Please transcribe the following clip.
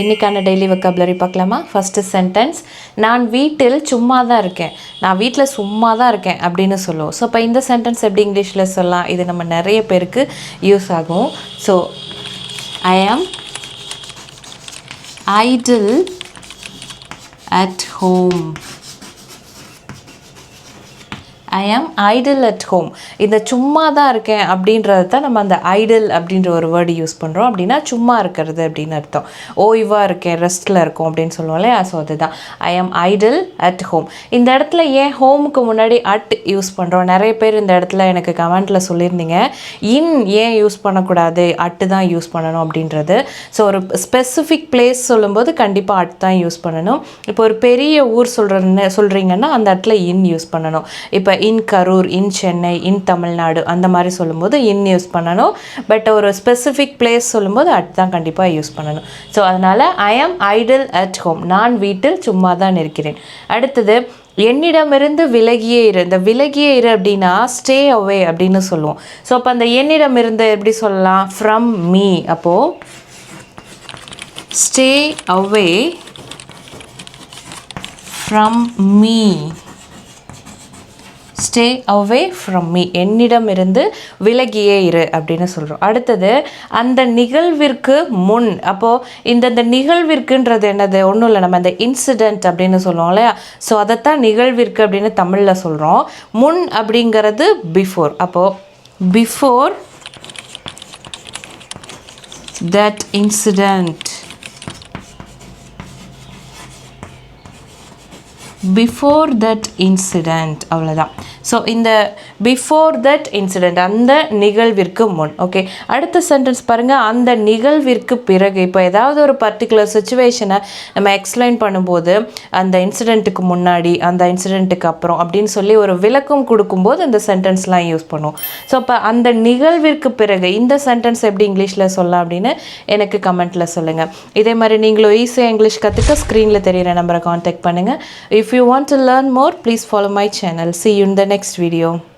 இன்றைக்கான daily vocabulary பார்க்கலாமா? First sentence நான் வீட்டில் சும்மா தான் இருக்கேன். நான் வீட்டில் சும்மா தான் இருக்கேன் அப்படின்னு சொல்லுவோம். ஸோ இப்போ இந்த சென்டென்ஸ் எப்படி இங்கிலீஷில் சொல்லலாம்? இது நம்ம நிறைய பேருக்கு யூஸ் ஆகும். ஸோ ஐ ஆம் ஐடில் அட் ஹோம் ஐ ஆம் ஐடில் அட் ஹோம் இந்த சும்மா தான் இருக்கேன் அப்படின்றத தான் நம்ம அந்த ஐடில் அப்படின்ற ஒரு வேர்டு யூஸ் பண்ணுறோம் அப்படின்னா சும்மா இருக்கிறது அப்படின்னு அர்த்தம். ஓய்வாக இருக்கேன் ரெஸ்ட்டில் இருக்கும் அப்படின்னு சொல்லுவோம் இல்லையா? ஸோ அதுதான். ஐ ஆம் ஐடில் அட் ஹோம் இந்த இடத்துல ஏன் ஹோமுக்கு முன்னாடி அட் யூஸ் பண்ணுறோம் நிறைய பேர் இந்த இடத்துல எனக்கு கமெண்ட்டில் சொல்லியிருந்தீங்க. இன் ஏன் யூஸ் பண்ணக்கூடாது? அட்டு தான் யூஸ் பண்ணணும் அப்படின்றது. ஸோ ஒரு ஸ்பெசிஃபிக் பிளேஸ் சொல்லும்போது கண்டிப்பாக அட் தான் யூஸ் பண்ணணும். இப்போ ஒரு பெரிய ஊர் சொல்கிறன்னு சொல்கிறீங்கன்னா அந்த இடத்துல இன் யூஸ் பண்ணணும். இப்போ இன் கரூர் இன் சென்னை இன் தமிழ்நாடு அந்த மாதிரி சொல்லும்போது இன் யூஸ் பண்ணணும். பட் ஒரு ஸ்பெசிஃபிக் பிளேஸ் சொல்லும்போது அட் தான் கண்டிப்பாக யூஸ் பண்ணணும். ஸோ அதனால் ஐ ஆம் ஐடில் அட் ஹோம் நான் வீட்டில் சும்மா தான் இருக்கிறேன். அடுத்தது என்னிடமிருந்து விலகியே இரு. இந்த விலகியே இரு அப்படின்னா ஸ்டே அவே அப்படின்னு சொல்லுவோம். ஸோ அப்போ அந்த என்னிடமிருந்து எப்படி சொல்லலாம்? ஃப்ரம் மீ அப்போது stay away from me stay away from me என்னிடமிருந்து விலகியே இரு அப்படின்னு சொல்கிறோம் அடுத்தது அந்த நிகழ்விற்கு முன் அப்போது இந்தந்த நிகழ்விற்குன்றது என்னது? ஒன்றும் இல்லை நம்ம அந்த இன்சிடெண்ட் அப்படின்னு சொல்லுவோம் இல்லையா? ஸோ அதைத்தான் நிகழ்விற்கு அப்படின்னு தமிழில் சொல்கிறோம் முன் அப்படிங்கிறது பிஃபோர் அப்போது before that incident before that incident அவ்வளோதான் ஸோ இந்த பிஃபோர் தட் இன்சிடெண்ட் அந்த நிகழ்விற்கு முன் ஓகே அடுத்த சென்டென்ஸ் பாருங்கள் அந்த நிகழ்விற்கு பிறகு இப்போ ஏதாவது ஒரு பர்டிகுலர் சுச்சுவேஷனை நம்ம எக்ஸ்பிளைன் பண்ணும்போது அந்த இன்சிடெண்ட்டுக்கு முன்னாடி அந்த இன்சிடெண்ட்டுக்கு அப்புறம் அப்படின்னு சொல்லி ஒரு விளக்கம் கொடுக்கும்போது அந்த சென்டென்ஸ்லாம் யூஸ் பண்ணுவோம். ஸோ அப்போ அந்த நிகழ்விற்கு பிறகு இந்த சென்டென்ஸ் எப்படி இங்கிலீஷில் சொல்லலாம் அப்படின்னு எனக்கு கமெண்ட்டில் சொல்லுங்கள் இதே மாதிரி நீங்களும் ஈஸியாக இங்கிலீஷ் கற்றுக்க ஸ்க்ரீனில் தெரியிற நம்பரை காண்டாக்ட் பண்ணுங்கள் if you want to learn more please follow my channel see you in next video.